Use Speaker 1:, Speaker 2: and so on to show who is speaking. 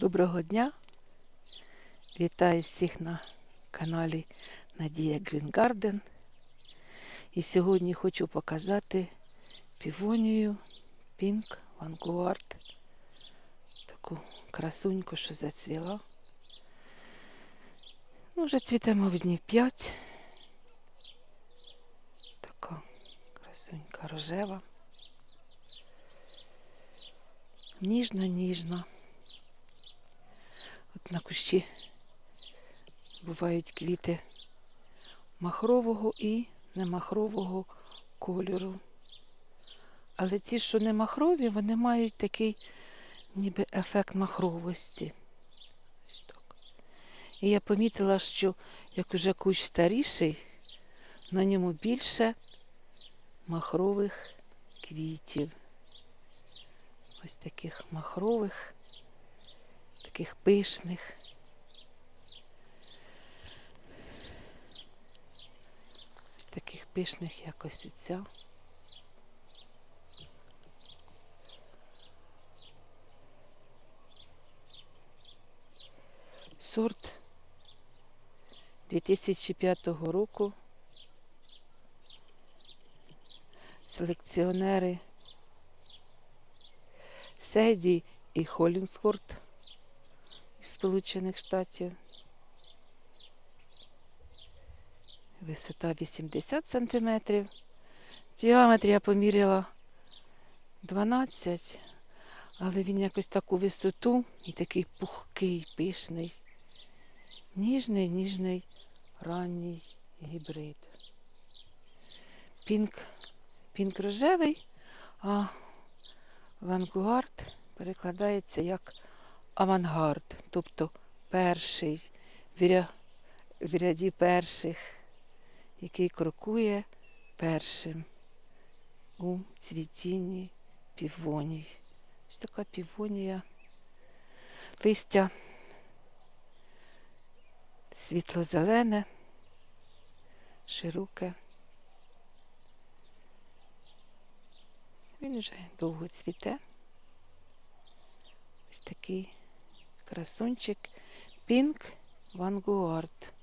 Speaker 1: Доброго дня! Вітаю всіх на каналі Надія Green Garden. І сьогодні хочу показати півонію Pink Vanguard. Таку красуньку, що зацвіла. Ну, вже цвіте, мабуть, днів 5. Така красунька рожева. Ніжна-ніжна. От на кущі бувають квіти махрового і немахрового кольору. Але ті, що не махрові, вони мають такий ніби ефект махровості. І я помітила, що як уже кущ старіший, на ньому більше махрових квітів. Ось таких махрових таких пишних. Таких пишних якось і ця. Сорт 2005 року. Селекціонери Седі і Холінсфорд із Сполучених Штатів. Висота 80 сантиметрів. Діаметр я поміряла 12, але він якось таку висоту і такий пухкий, пишний, ніжний, ніжний, ранній гібрид. Пінк, пінк рожевий, а вангуард перекладається як авангард, тобто перший в ря- в ряді перших, який крокує першим у цвітінні півоній. Ось така півонія. Листя світло-зелене, широке. Він вже довго цвіте. Ось такий красунчик Pink Vanguard.